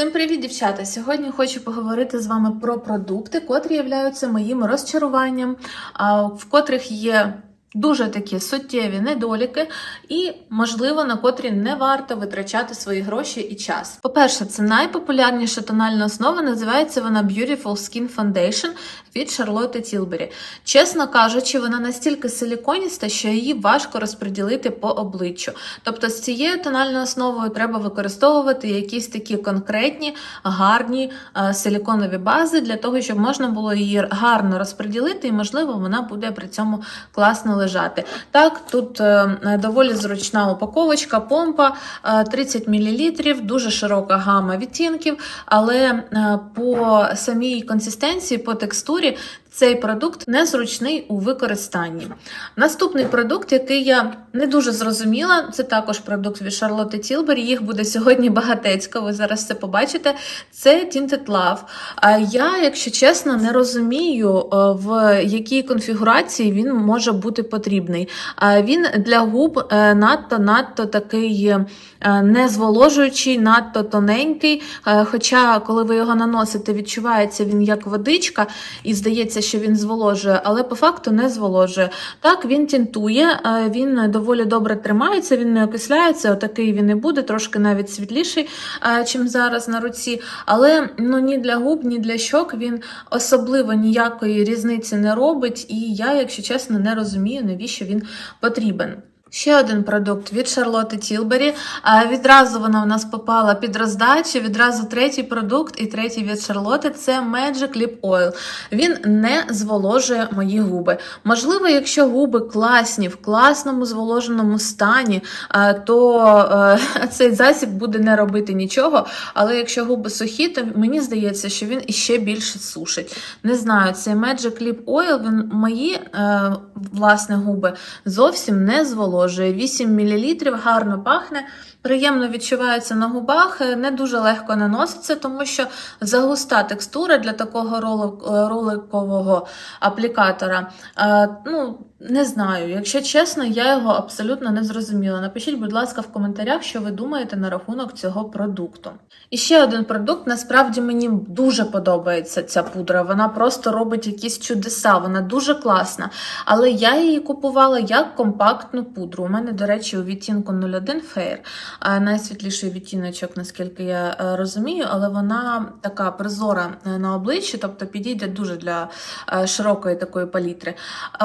Всім привіт, дівчата! Сьогодні хочу поговорити з вами про продукти, котрі являються моїм розчаруванням, в котрих є дуже такі суттєві недоліки, і, можливо, на котрі не варто витрачати свої гроші і час. По-перше, це найпопулярніша тональна основа, називається вона Beautiful Skin Foundation від Charlotte Tilbury. Чесно кажучи, вона настільки силіконіста, що її важко розподілити по обличчю. Тобто з цією тональною основою треба використовувати якісь такі конкретні, гарні е, силіконові бази для того, щоб можна було її гарно розподілити, і, можливо, вона буде при цьому класно лежати. Так, тут е, доволі зручна упаковочка, помпа е, 30 мл, дуже широка гама відтінків, але е, по самій консистенції, по текстурі. Цей продукт незручний у використанні. Наступний продукт, який я не дуже зрозуміла, це також продукт від Charlotte Tilbury. Їх буде сьогодні багатецько, ви зараз це побачите. Це Tinted Love. А Я, якщо чесно, не розумію, е, в якій конфігурації він може бути потрібний. Він для губ е, надто-надто такий е, не зволожуючий, надто тоненький. Е, Хоча, коли ви його наносите, відчувається він як водичка, і здається, що він зволожує, але по факту не зволожує. Так, він тінтує, е, він доволі добре тримається, він не окисляється, отакий він і буде, трошки навіть світліший, е, чим зараз на руці. Але ну, ні для губ, ні для щок він особливо ніякої різниці не робить, і я, якщо чесно, не розумію, навіщо він потрібен. Ще один продукт від Tilbury. А, Відразу вона в нас попала під роздачу. Відразу третій продукт і третій від Charlotte – це Magic Lip Oil. Він не зволожує мої губи. Можливо, якщо губи класні, в класному зволоженому стані, то е, цей засіб буде не робити нічого. Але якщо губи сухі, то мені здається, що він іще більше сушить. Не знаю, цей Magic Lip Oil, він мої е, власне губи зовсім не зволожує. 8 мл, гарно пахне, приємно відчувається на губах, е, не дуже легко наноситься, тому що загуста текстура для такого е, роликового аплікатора. Е, Ну, не знаю, якщо чесно, я його абсолютно не зрозуміла. Напишіть, будь ласка, в коментарях, що ви думаєте на рахунок цього продукту. І ще один продукт. Насправді мені дуже подобається ця пудра. Вона просто робить якісь чудеса, вона дуже класна. Але я її купувала як компактну пудру. У мене, до речі, у відтінку 01 Fair, найсвітліший відтіночок, наскільки я е, розумію, але вона така прозора е, на обличчі, тобто підійде дуже для е, широкої такої палітри.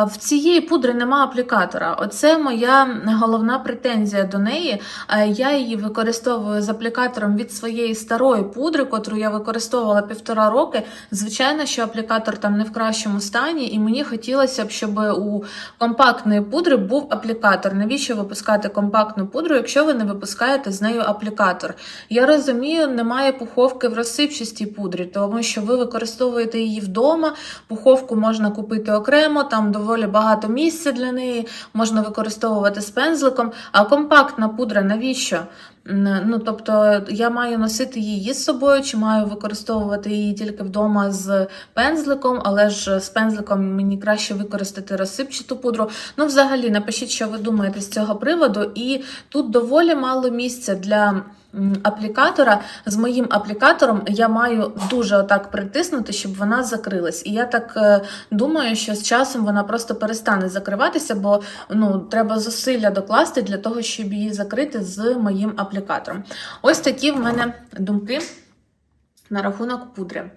В цієї пудри нема аплікатора. Оце моя головна претензія до неї. Е, Я її використовую з аплікатором від своєї старої пудри, котру я використовувала півтора роки. Звичайно, що аплікатор там не в кращому стані, і мені хотілося б, щоб у компактної пудри був аплікатор. Навіщо випускати компактну пудру, якщо ви не випускаєте з нею аплікатор? Я розумію, немає пуховки в розсипчастій пудрі, тому що ви використовуєте її вдома. Пуховку можна купити окремо, там доволі багато місця для неї, можна використовувати з пензликом. А компактна пудра навіщо? Ну, тобто я маю носити її з собою, чи маю використовувати її тільки вдома з пензликом, але ж з пензликом мені краще використати розсипчату пудру. Ну, взагалі, напишіть, що ви думаєте з цього приводу. І тут доволі мало місця для аплікатора. З моїм аплікатором я маю дуже отак притиснути, щоб вона закрилась. І я так е, думаю, що з часом вона просто перестане закриватися, бо ну, треба зусилля докласти для того, щоб її закрити з моїм аплікатором. Ось такі в мене думки на рахунок пудри.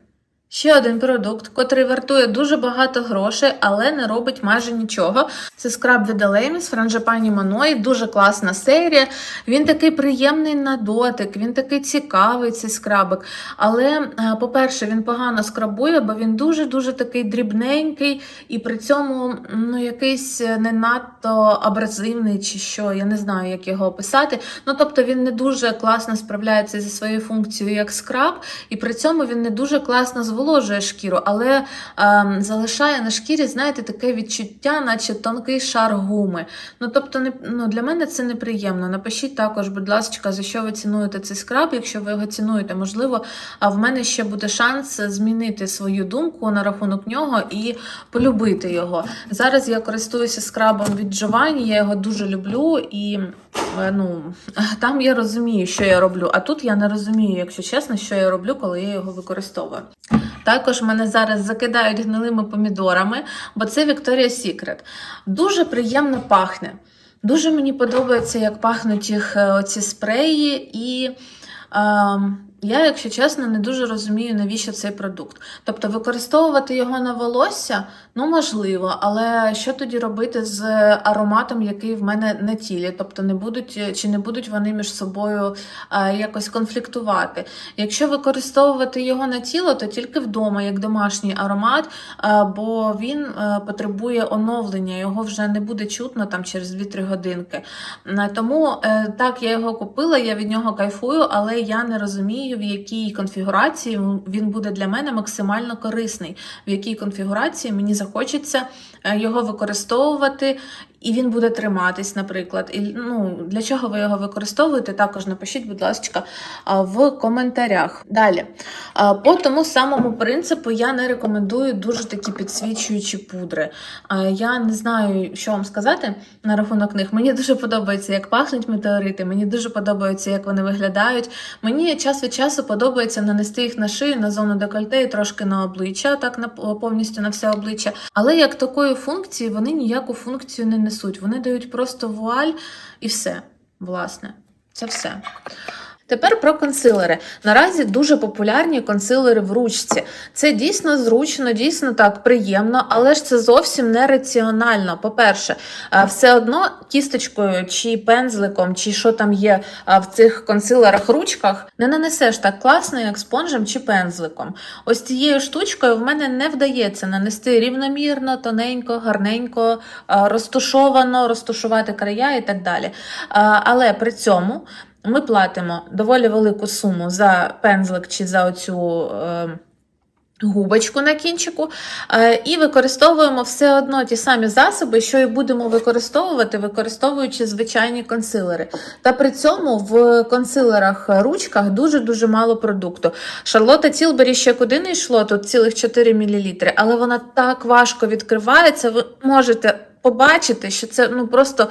Ще один продукт, котрий вартує дуже багато грошей, але не робить майже нічого. Це скраб від Elemis Франжипані Маної. Дуже класна серія. Він такий приємний на дотик, він такий цікавий, цей скрабик. Але, е, по-перше, він погано скрабує, бо він дуже-дуже такий дрібненький і при цьому ну, якийсь не надто абразивний чи що. Я не знаю, як його описати. Ну, тобто він не дуже класно справляється зі своєю функцією як скраб, і при цьому він не дуже класно зволожує шкіру, але ем, залишає на шкірі, знаєте, таке відчуття, наче тонкий шар гуми. Ну, тобто, не, ну, для мене це неприємно. Напишіть також, будь ласка, за що ви цінуєте цей скраб, якщо ви його цінуєте, можливо, а в мене ще буде шанс змінити свою думку на рахунок нього і полюбити його. Зараз я користуюся скрабом від Giovanni, я його дуже люблю і е, ну, там я розумію, що я роблю, а тут я не розумію, якщо чесно, що я роблю, коли я його використовую. Також мене зараз закидають гнилими помідорами, бо це Victoria's Secret. Дуже приємно пахне. Дуже мені подобається, як пахнуть їх ці оці спреї, і е, я, якщо чесно, не дуже розумію, навіщо цей продукт. Тобто використовувати його на волосся, ну можливо, але що тоді робити з ароматом, який в мене на тілі? Тобто не будуть чи не будуть вони між собою е, якось конфліктувати. Якщо використовувати його на тіло, то тільки вдома, як домашній аромат, бо він е, потребує оновлення, його вже не буде чутно там через 2-3 годинки. Е, Тому так, я його купила, я від нього кайфую, але я не розумію, в якій конфігурації він буде для мене максимально корисний, в якій конфігурації мені захочеться е, його використовувати. І він буде триматись, наприклад. І, ну, для чого ви його використовуєте? Також напишіть, будь ласка, в коментарях. Далі. По тому самому принципу я не рекомендую дуже такі підсвічуючі пудри. Я не знаю, що вам сказати на рахунок них. Мені дуже подобається, як пахнуть метеорити, мені дуже подобається, як вони виглядають. Мені час від часу подобається нанести їх на шию, на зону декольте і трошки на обличчя, так на повністю на все обличчя. Але як такої функції вони ніяку функцію не несуть. Вони дають просто вуаль і все. Власне, це все. Тепер про консилери. Наразі дуже популярні консилери в ручці. Це дійсно зручно, дійсно так приємно, але ж це зовсім не раціонально. По-перше, е, все одно кісточкою чи пензликом, чи що там є е, в цих консилерах ручках, не нанесеш так класно, як спонжем чи пензликом. Ось цією штучкою в мене не вдається нанести рівномірно, тоненько, гарненько, е, розтушовано, розтушувати края і так далі. Але при цьому ми платимо доволі велику суму за пензлик чи за оцю. Е, Губочку на кінчику, е, і використовуємо все одно ті самі засоби, що і будемо використовувати, використовуючи звичайні консилери. Та при цьому в консилерах ручках дуже-дуже мало продукту. Шарлота Тілбері ще куди не йшло, тут цілих 4 мл, але вона так важко відкривається. Ви можете побачити, що це ну просто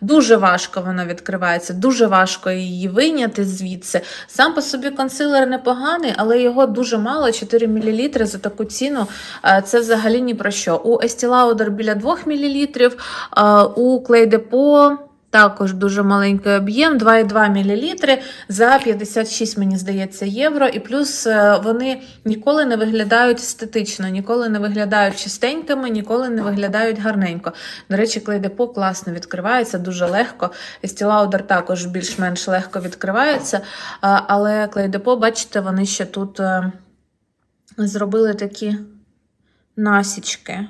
дуже важко вона відкривається, дуже важко її вийняти звідси. Сам по собі консилер непоганий, але його дуже мало, 4 мл за таку ціну. Це взагалі ні про що. У Estee Lauder біля 2 мл, у Clay Depot також дуже маленький об'єм, 2,2 мл за 56, мені здається, євро. І плюс е, вони ніколи не виглядають естетично, ніколи не виглядають чистенькими, ніколи не виглядають гарненько. До речі, Depot класно відкривається, дуже легко. Lauder також більш-менш легко відкривається. Але Depot, бачите, вони ще тут е, зробили такі насічки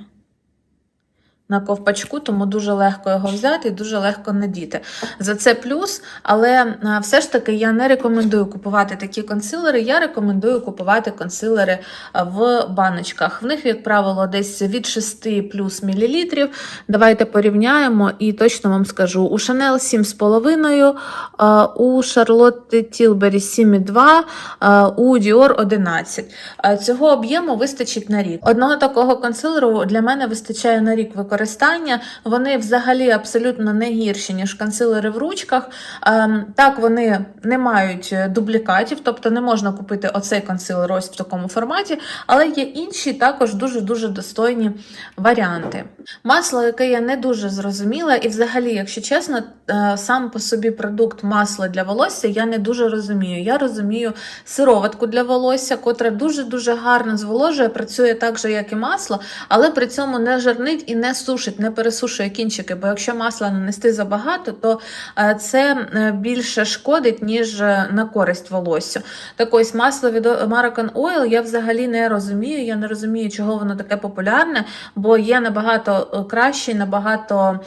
на ковпачку, тому дуже легко його взяти і дуже легко надіти. За це плюс, але все ж таки я не рекомендую купувати такі консилери. Я рекомендую купувати консилери в баночках. В них, як правило, десь від 6 плюс мілілітрів. Давайте порівняємо і точно вам скажу: у Chanel 7,5, у Charlotte Tilbury 7,2, у Dior 11. Цього об'єму вистачить на рік. Одного такого консилеру для мене вистачає на рік використання. Вони взагалі абсолютно не гірші, ніж консилери в ручках. Ем, Так, вони не мають дублікатів, тобто не можна купити оцей консилер ось в такому форматі, але є інші також дуже-дуже достойні варіанти. Масло, яке я не дуже зрозуміла, і взагалі, якщо чесно, е, сам по собі продукт масла для волосся я не дуже розумію. Я розумію сироватку для волосся, котра дуже-дуже гарно зволожує, працює так же, як і масло, але при цьому не жарнить і не сушить, не пересушує кінчики. Бо якщо масла нанести забагато, то е, це е, більше шкодить, ніж е, на користь волосю. Так ось масло від American Oil я взагалі не розумію. Я не розумію, чого воно таке популярне, бо є набагато кращі, набагато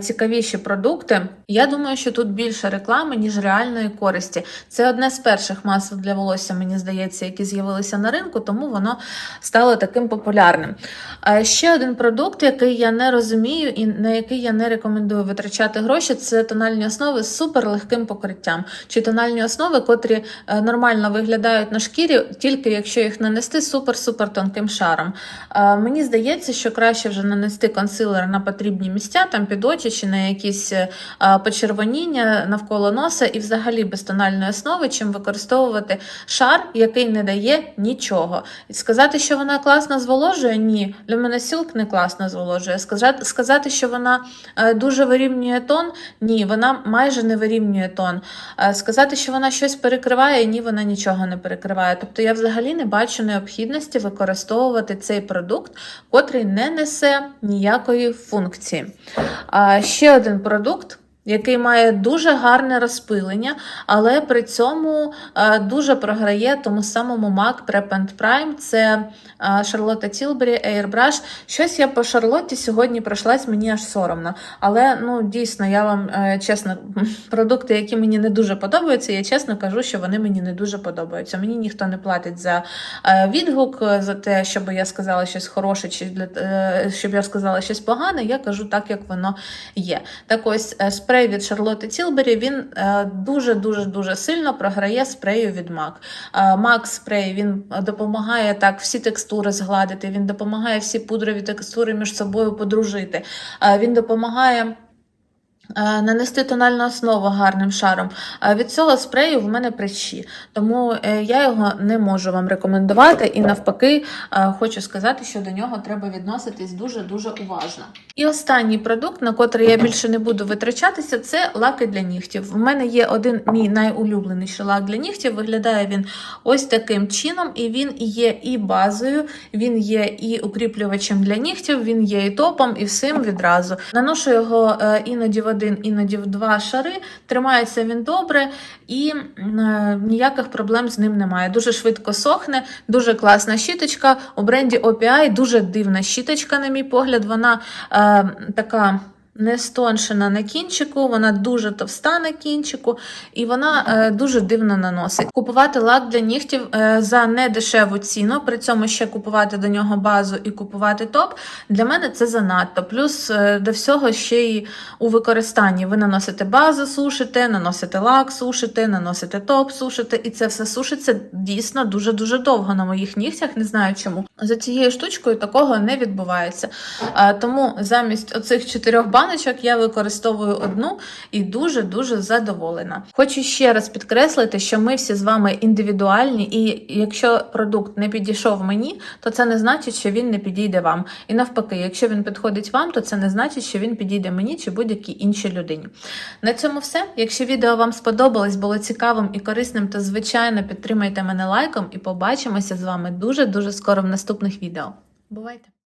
цікавіші продукти. Я думаю, що тут більше реклами, ніж реальної користі. Це одне з перших масел для волосся, мені здається, які з'явилися на ринку, тому воно стало таким популярним. Ще один продукт, який я не не розумію і на який я не рекомендую витрачати гроші, це тональні основи з супер легким покриттям. Чи тональні основи, котрі е, нормально виглядають на шкірі, тільки якщо їх нанести супер-супер тонким шаром. Е, Мені здається, що краще вже нанести консилер на потрібні місця, там під очі чи на якісь е, почервоніння навколо носа, і взагалі без тональної основи, чим використовувати шар, який не дає нічого. І сказати, що вона класно зволожує, ні. Для мене сілк не класно зволожує. Сказати, сказати, що вона е, дуже вирівнює тон, ні, вона майже не вирівнює тон. Е, Сказати, що вона щось перекриває, ні, вона нічого не перекриває. Тобто я взагалі не бачу необхідності використовувати цей продукт, котрий не несе ніякої функції. Ще один продукт. Який має дуже гарне розпилення, але при цьому е, дуже програє тому самому MAC Prep and Prime. Це е, Charlotte Tilbury Airbrush. Щось я по Шарлотті сьогодні пройшлась, мені аж соромно. Але ну дійсно, я вам е, чесно, продукти, які мені не дуже подобаються, я чесно кажу, що вони мені не дуже подобаються. Мені ніхто не платить за е, відгук, е, за те, щоб я сказала щось хороше, чи е, щоб я сказала щось погане. Я кажу так, як воно є. Так ось е, спрей від Charlotte Tilbury, він е, дуже дуже дуже сильно програє спрею від. Мак MAC спрей він допомагає так всі текстури згладити. Він допомагає всі пудрові текстури між собою подружити. Е, Він допомагає. Е, Нанести тональну основу гарним шаром. Е, Від цього спрею в мене прищі, тому е, я його не можу вам рекомендувати. І навпаки, хочу сказати, що до нього треба відноситись дуже-дуже уважно. І останній продукт, на котрий я більше не буду витрачатися, це лаки для нігтів. В мене є один мій найулюбленіший лак для нігтів. Виглядає він ось таким чином, і він є і базою, він є і укріплювачем для нігтів, він є і топом, і всім відразу. Наношу його іноді в один, іноді в два шари. Тримається він добре і е, ніяких проблем з ним немає. Дуже швидко сохне, дуже класна щіточка. У бренді OPI дуже дивна щіточка, на мій погляд. Вона е, така. Не стоншена на кінчику, вона дуже товста на кінчику, і вона е, дуже дивно наносить. Купувати лак для нігтів е, за недешеву ціну, при цьому ще купувати до нього базу і купувати топ. Для мене це занадто. Плюс е, до всього ще й у використанні ви наносите базу, сушите, наносите лак, сушите, наносите топ, сушите, і це все сушиться дійсно дуже дуже довго на моїх нігтях. Не знаю чому. За цією штучкою такого не відбувається. Тому замість оцих чотирьох баночок я використовую одну і дуже дуже задоволена. Хочу ще раз підкреслити, що ми всі з вами індивідуальні, і якщо продукт не підійшов мені, то це не значить, що він не підійде вам. І навпаки, якщо він підходить вам, то це не значить, що він підійде мені чи будь-якій іншій людині. На цьому все. Якщо відео вам сподобалось, було цікавим і корисним, то звичайно підтримайте мене лайком і побачимося з вами дуже дуже скоро в наступних відео. Бувайте!